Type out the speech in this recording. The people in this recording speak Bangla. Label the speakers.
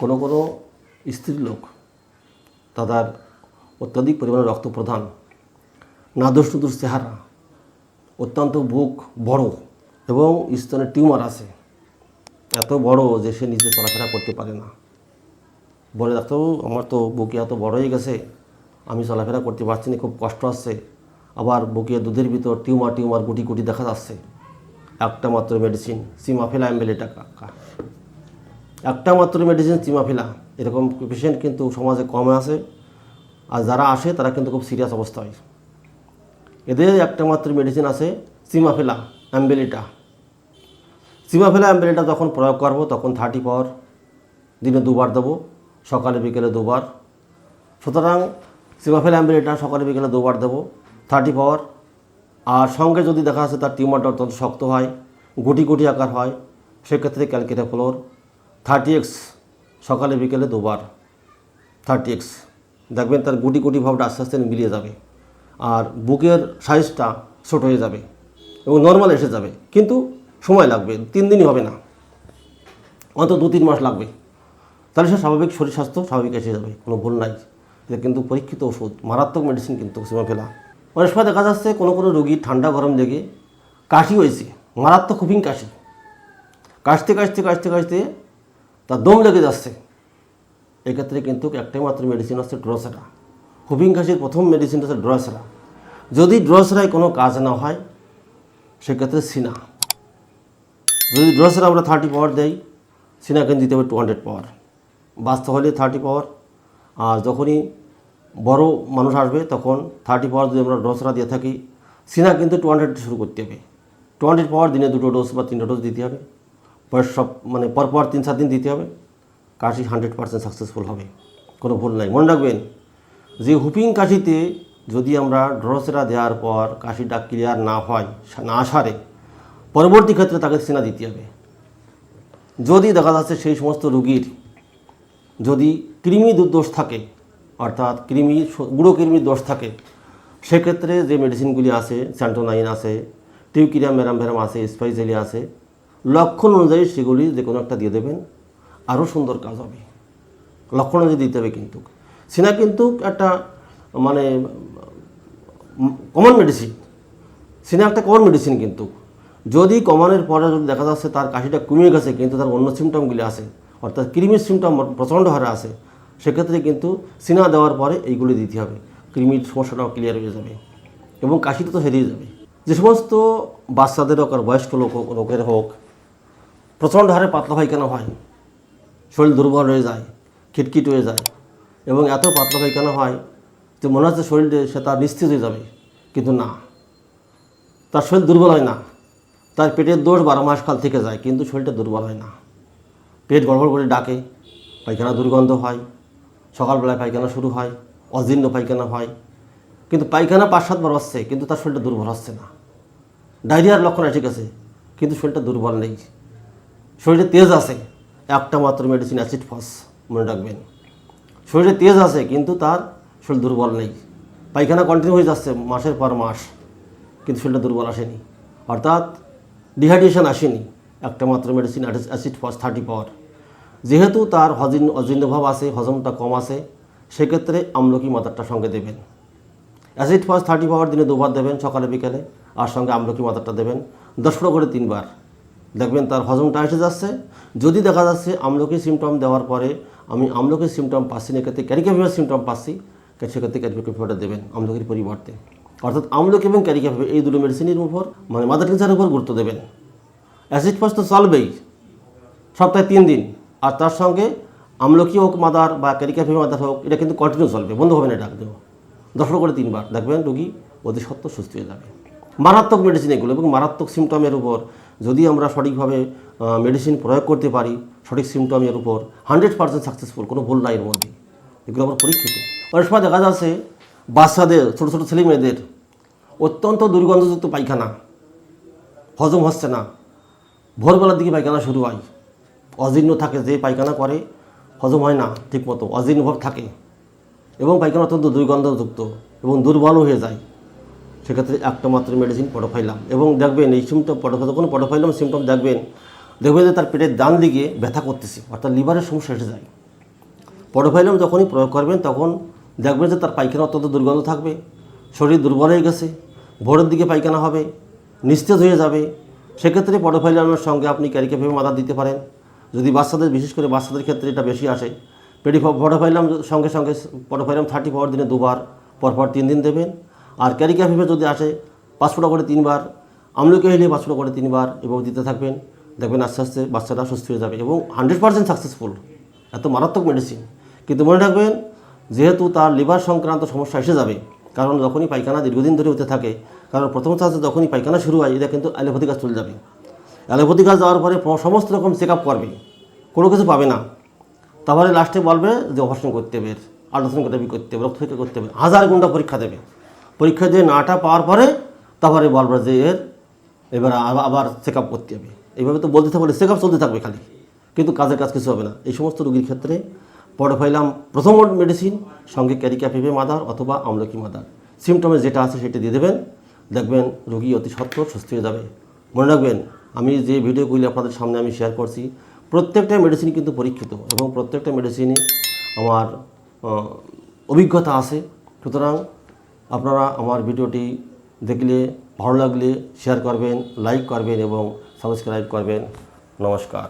Speaker 1: কোনো কোনো স্ত্রী লোক তাদের অত্যাধিক পরিমাণে রক্ত প্রদান নাদুস নুদুস চেহারা, অত্যন্ত বুক বড় এবং স্তনে টিউমার আছে। এত বড় যে সে নিজে চলাফেরা করতে পারে না। বলে, ডাক্তারবাবু, আমার তো বুকে এত বড় হয়ে গেছে, আমি চলাফেরা করতে পারছি না, খুব কষ্ট আসছে আবার বুকে দুধের ভিতর টিউমার টিউমার গুটি গুটি দেখা যাচ্ছে। একটা মাত্র মেডিসিন সিমাফিলা অ্যাম্বেলেটা কাকা একটা মাত্র মেডিসিন চিমাফিলা এরকম পেশেন্ট কিন্তু সমাজে কমে আছে আর যারা আসে, তারা কিন্তু খুব সিরিয়াস অবস্থা হয়। এদের একটা মাত্র মেডিসিন আছে সিমাফিলা অ্যাম্বেলিটা সিমাফিলা অ্যাম্বেলিটা যখন প্রয়োগ করব, তখন থার্টি পাওয়ার দিনে দুবার দেবো, সকালে, বিকেলে দুবার। সুতরাং সিমাফিলা অ্যাম্বেলিটা সকালে, বিকেলে দুবার দেবো থার্টি পাওয়ার আর সঙ্গে যদি দেখা যাচ্ছে তার টিউমারটা অত্যন্ত শক্ত হয়, গুটি গুটি আকার হয়, সেক্ষেত্রে ক্যালকেটা ফ্লোর থার্টি এক্স সকালে বিকেলে দুবার থার্টি এক্স দেখবেন তার গুটি গুটি ভাবটা আস্তে আস্তে মিলিয়ে যাবে। আর বুকের সাইজটা ছোট হয়ে যাবে এবং নর্মাল এসে যাবে। কিন্তু সময় লাগবে, তিন দিনই হবে না। অন্তত দু তিন মাস লাগবে। তাহলে সে স্বাভাবিক শরীর স্বাস্থ্য স্বাভাবিক এসে যাবে, কোনো ভুল নাই। এটা কিন্তু পরীক্ষিত ওষুধ, মারাত্মক মেডিসিন কিন্তু সিমাফেলা। অনেক সময় দেখা যাচ্ছে কোনো কোনো রোগী ঠান্ডা গরম লেগে কাশি হয়েছে, মারাত্মক খুবই কাশি। কাশতে কাশতে কাশতে কাশতে তার দম লেগে যাচ্ছে। এক্ষেত্রে কিন্তু একটাই মাত্র মেডিসিন হচ্ছে ড্রসেরা হুপিং কাশির প্রথম মেডিসিন হচ্ছে ড্রসেরা যদি ড্রসেরায় কোনো কাজ না হয়, সেক্ষেত্রে সিনা। যদি ড্রসেরা আমরা থার্টি পাওয়ার দেই সিনাকে দিতে হবে টু হান্ড্রেড পাওয়ার বাস্তব হলে থার্টি পাওয়ার আর যখনই বড় মানুষ আসবে, তখন থার্টি পাওয়ার যদি আমরা ডোসরা দিয়ে থাকি, সিনা কিন্তু টু হান্ড্রেড শুরু করতে হবে। টু হান্ড্রেড পাওয়ার দিনে দুটো ডোজ বা তিনটা ডোজ দিতে হবে। বয়স সব মানে পরপর তিন সাত দিন দিতে হবে। কাশি হান্ড্রেড পার্সেন্ট সাকসেসফুল হবে। কোনো ভুল নাই। মনে রাখবেন যে হুপিং কাশিতে যদি আমরা ড্রসেরা দেওয়ার পর কাশিটা ক্লিয়ার না হয়, না সারে, পরবর্তী ক্ষেত্রে তাকে সিনা দিতে হবে। যদি দেখা যাচ্ছে সেই সমস্ত রুগীর যদি কৃমি দুর্দোষ থাকে, অর্থাৎ কৃমি গুঁড়ো কৃমির দোষ থাকে, সেক্ষেত্রে যে মেডিসিনগুলি আছে, স্যান্টোনাইন আছে, টিউকিরিয়াম ম্যারাম ভ্যারাম আছে স্পাইজেলি আছে লক্ষণ অনুযায়ী সেগুলি যে কোনো একটা দিয়ে দেবেন, আরও সুন্দর কাজ হবে। লক্ষণ অনুযায়ী দিতে হবে কিন্তু। সিনা কিন্তু একটা মানে কমন মেডিসিন সিনা একটা কমন মেডিসিন কিন্তু। যদি কমানোর পরে যদি দেখা যাচ্ছে তার কাশিটা কমে গেছে, কিন্তু তার অন্য সিমটমগুলি আছে, অর্থাৎ কৃমির সিমটম প্রচণ্ড হারে আছে, সেক্ষেত্রে কিন্তু সিনা দেওয়ার পরে এইগুলি দিতে হবে। কৃমির সমস্যাটাও ক্লিয়ার হয়ে যাবে এবং কাশিটা তো সেরিয়ে যাবে। যে সমস্ত বাচ্চাদের হোক আর বয়স্ক লোক হোক লোকের হোক প্রচণ্ড হারে পাতলা পায়খানা হয় শরীর দুর্বল হয়ে যায়, খিটখিট হয়ে যায় এবং এত পাতলা পায়খানা হয় যে মনে হচ্ছে শরীরে সে তার নিস্তেজ হয়ে যাবে। কিন্তু না, তার শরীর দুর্বল হয় না। তার পেটের দোষ বারো মাস কাল থেকে যায়, কিন্তু শরীরটা দুর্বল হয় না। পেট গড়বড় করে ডাকে পায়খানা দুর্গন্ধ হয় সকালবেলায় পায়খানা শুরু হয়, অজীর্ণ পায়খানা হয়। কিন্তু পায়খানা পাঁচ সাতবার হচ্ছে, কিন্তু তার শরীরটা দুর্বল হচ্ছে না। ডায়রিয়ার লক্ষণ ঠিক আছে, কিন্তু শরীরটা দুর্বল নেই। শরীরে তেজ আছে, একটা মাত্র মেডিসিন অ্যাসিড ফস মনে রাখবেন। শরীরে তেজ আছে, কিন্তু তার শরীর দুর্বল নেই। পায়খানা কন্টিনিউ হয়ে যাচ্ছে মাসের পর মাস, কিন্তু শরীরটা দুর্বল আসেনি। অর্থাৎ ডিহাইড্রেশন আসেনি, একটা মাত্র medicine acid phos thirty power যেহেতু তার হজিন অজীর্ণভাব আছে, হজমটা কম আছে, সেক্ষেত্রে আমলকি মাত্রাটা সঙ্গে দেবেন। অ্যাসিড ফস থার্টি পাওয়ার দিনে দুবার দেবেন, সকালে, বিকেলে, আর সঙ্গে আমলকি মাত্রাটা দেবেন, দশ করে তিনবার। দেখবেন তার হজমটা এসে যাচ্ছে। যদি দেখা যাচ্ছে আমলকি সিমটম দেওয়ার পরে আমি আমলকি সিমটম পাচ্ছি না, এক্ষেত্রে ক্যারিকাফিভার সিমটম পাচ্ছি, সেক্ষেত্রে ক্যারিকাফিভারটা দেবেন আমলকির পরিবর্তে। অর্থাৎ আমলকি এবং ক্যারিকাফিভার এই দুটো মেডিসিনের উপর মানে মাদার টিচারের উপর গুরুত্ব দেবেন। অ্যাসিড ফার্স্ট তো চলবেই সপ্তাহে তিন দিন। আর তার সঙ্গে আমলকি হোক মাদার বা ক্যারিকাফি মাদার হোক, এটা কিন্তু কন্টিনিউ চলবে, বন্ধ হবে না এটা একদম। দশ করে তিনবার। দেখবেন রোগী অতি সত্য সুস্থ হয়ে যাবে। মারাত্মক মেডিসিন এগুলো এবং মারাত্মক সিমটমের উপর যদি আমরা সঠিকভাবে মেডিসিন প্রয়োগ করতে পারি, সঠিক সিমটমের উপর হান্ড্রেড পার্সেন্ট সাকসেসফুল কোনো ভুল নাই এর মধ্যে। এগুলো আমার পরীক্ষিত। অনেক সময় দেখা যাচ্ছে, বাচ্চাদের, ছোটো ছোটো ছেলে মেয়েদের অত্যন্ত দুর্গন্ধযুক্ত পায়খানা, হজম হচ্ছে না। ভোরবেলার দিকে পায়খানা শুরু হয়। অজীর্ণ থাকে, যে পায়খানা করে, হজম হয় না ঠিকমতো। অজীর্ণ ভাব থাকে। এবং পায়খানা অত্যন্ত দুর্গন্ধযুক্ত এবং দুর্বলও হয়ে যায়। সেক্ষেত্রে একটা মাত্র মেডিসিন পটোফাইলাম এবং দেখবেন এই সিমটম পটো যখন পটোফাইলাম সিমটম দেখবেন দেখবেন যে তার পেটের ডান দিকে ব্যথা করতেছে, অর্থাৎ লিভারের সমস্যা এসে যায়। পডোফাইলাম যখনই প্রয়োগ করবেন, তখন দেখবেন যে তার পায়খানা অত্যন্ত দুর্গন্ধ থাকবে, শরীর দুর্বল হয়ে গেছে, ভোরের দিকে পায়খানা হবে, নিস্তেজ হয়ে যাবে। সেক্ষেত্রে পটোফাইলামের সঙ্গে আপনি ক্যারিকেফের মাদা দিতে পারেন। যদি বাচ্চাদের, বিশেষ করে বাচ্চাদের ক্ষেত্রে এটা বেশি আসে পেডি পডোফাইলাম সঙ্গে সঙ্গে পটোফাইলাম থার্টি পাওয়ার দিনে দুবার, পরপর তিন দিন দেবেন। আর ক্যারিক্যাফিভে যদি আসে পাঁচ করে তিনবার, আমলকি হলে পাঁচ করে তিনবার এবং দিতে থাকবেন। দেখবেন আস্তে আস্তে বাচ্চাটা সুস্থ হয়ে যাবে এবং হান্ড্রেড পার্সেন্ট সাকসেসফুল এত মারাত্মক মেডিসিন কিন্তু মনে রাখবেন, যেহেতু তার লিভার সংক্রান্ত সমস্যা এসে যাবে, কারণ যখনই পায়খানা দীর্ঘদিন ধরে হতে থাকে, কারণ প্রথম চাষে যখনই পায়খানা শুরু হয়, এটা কিন্তু অ্যালোপ্যাথি কাজ চলে যাবে। অ্যালোপ্যাথি কাজ যাওয়ার পরে সমস্ত রকম চেক আপ করবে, কোনো কিছু পাবে না। তারপরে লাস্টে বলবে যে অপারেশন করতে হবে আল্ট্রাসাউন্ড করতে হবে রক্ত করতে হবে, হাজার ঘণ্টা পরীক্ষা দেবে। পরীক্ষা দিয়ে নাটা পাওয়ার পরে তারপরে বলবে যে এর এবার আবার- চেক আপ করতে হবে। এইভাবে তো বলতে থাকবে চেক আপ চলতে থাকবে খালি। কিন্তু কাজের কাজ কিছু হবে না। এই সমস্ত রোগীর ক্ষেত্রে পডোফাইলাম প্রথম মেডিসিন সঙ্গে ক্যারিক্যাপিভে মাদার অথবা আমলকি মাদার। সিমটমে যেটা আছে সেটা দিয়ে দেবেন। দেখবেন রোগী অতি সত্ত্বর সুস্থ হয়ে যাবে। মনে রাখবেন, আমি যে ভিডিওগুলি আপনাদের সামনে আমি শেয়ার করছি, প্রত্যেকটা মেডিসিন কিন্তু পরীক্ষিত এবং প্রত্যেকটা মেডিসিনে আমার অভিজ্ঞতা আছে। সুতরাং আপনারা আমার ভিডিওটি দেখলে ভালো লাগলে শেয়ার করবেন লাইক করবেন এবং সাবস্ক্রাইব করবেন। নমস্কার।